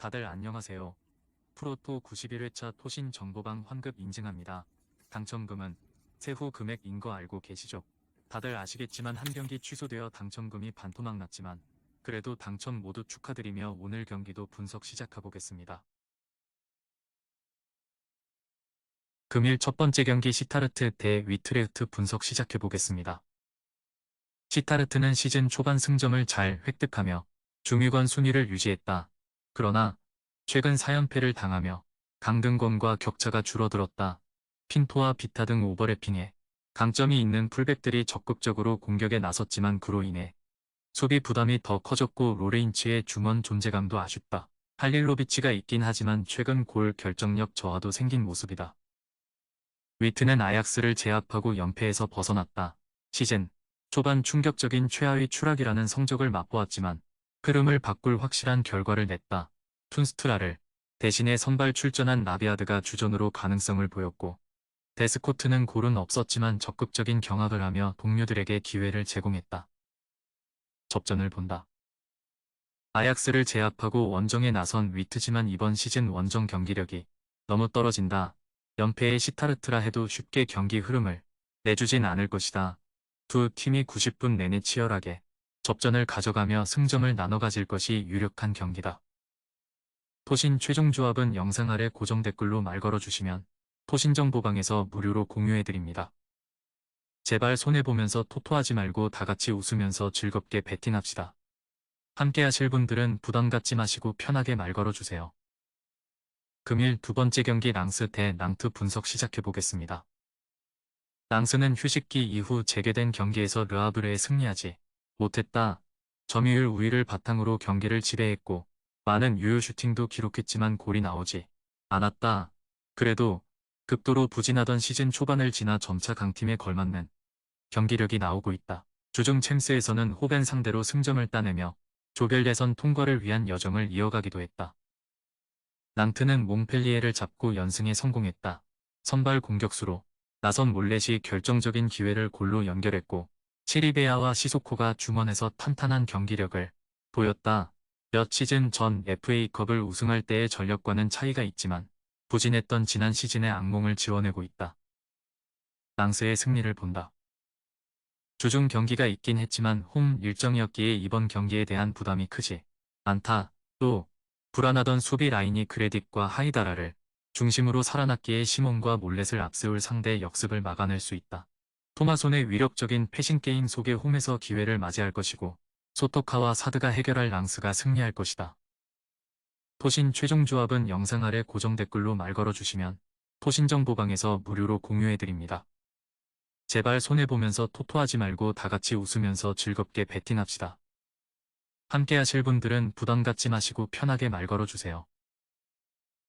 다들 안녕하세요. 프로토 91회차 토신 정보방 환급 인증합니다. 당첨금은 세후 금액인 거 알고 계시죠? 다들 아시겠지만 한 경기 취소되어 당첨금이 반토막 났지만 그래도 당첨 모두 축하드리며 오늘 경기도 분석 시작해보겠습니다. 금일 첫 번째 경기 시타르트 대 위트레흐트 분석 시작해보겠습니다. 시타르트는 시즌 초반 승점을 잘 획득하며 중위권 순위를 유지했다. 그러나 최근 4연패를 당하며 강등권과 격차가 줄어들었다. 핀토와 비타 등 오버래핑에 강점이 있는 풀백들이 적극적으로 공격에 나섰지만 그로 인해 수비 부담이 더 커졌고 로레인치의 중원 존재감도 아쉽다. 할릴로비치가 있긴 하지만 최근 골 결정력 저하도 생긴 모습이다. 위트는 아약스를 제압하고 연패에서 벗어났다. 시즌 초반 충격적인 최하위 추락이라는 성적을 맛보았지만 흐름을 바꿀 확실한 결과를 냈다. 툰스트라를 대신에 선발 출전한 나비아드가 주전으로 가능성을 보였고 데스코트는 골은 없었지만 적극적인 경합을 하며 동료들에게 기회를 제공했다. 접전을 본다. 아약스를 제압하고 원정에 나선 위트지만 이번 시즌 원정 경기력이 너무 떨어진다. 연패의 시타르트라 해도 쉽게 경기 흐름을 내주진 않을 것이다. 두 팀이 90분 내내 치열하게 접전을 가져가며 승점을 나눠 가질 것이 유력한 경기다. 토신 최종 조합은 영상 아래 고정 댓글로 말 걸어주시면 토신 정보방에서 무료로 공유해드립니다. 제발 손해보면서 토토하지 말고 다같이 웃으면서 즐겁게 베팅합시다. 함께 하실 분들은 부담 갖지 마시고 편하게 말 걸어주세요. 금일 두 번째 경기 랑스 대 랑트 분석 시작해보겠습니다. 랑스는 휴식기 이후 재개된 경기에서 르아브르에 승리하지 못했다. 점유율 우위를 바탕으로 경기를 지배했고 많은 유효 슈팅도 기록했지만 골이 나오지 않았다. 그래도 극도로 부진하던 시즌 초반을 지나 점차 강팀에 걸맞는 경기력이 나오고 있다. 주중 챔스에서는 호벤 상대로 승점을 따내며 조별 예선 통과를 위한 여정을 이어가기도 했다. 랑트는 몽펠리에를 잡고 연승에 성공했다. 선발 공격수로 나선 몰렛이 결정적인 기회를 골로 연결했고 치리베아와 시소코가 중원에서 탄탄한 경기력을 보였다. 몇 시즌 전 FA컵을 우승할 때의 전력과는 차이가 있지만 부진했던 지난 시즌의 악몽을 지워내고 있다. 랑스의 승리를 본다. 주중 경기가 있긴 했지만 홈 일정이었기에 이번 경기에 대한 부담이 크지 않다. 또 불안하던 수비 라인이 크레딧과 하이다라를 중심으로 살아났기에 시몬과 몰렛을 앞세울 상대의 역습을 막아낼 수 있다. 토마손의 위력적인 패싱 게임 속에 홈에서 기회를 맞이할 것이고 소토카와 사드가 해결할 랑스가 승리할 것이다. 토신 최종 조합은 영상 아래 고정 댓글로 말 걸어주시면 토신 정보방에서 무료로 공유해드립니다. 제발 손해보면서 토토하지 말고 다같이 웃으면서 즐겁게 베팅합시다. 함께 하실 분들은 부담 갖지 마시고 편하게 말 걸어주세요.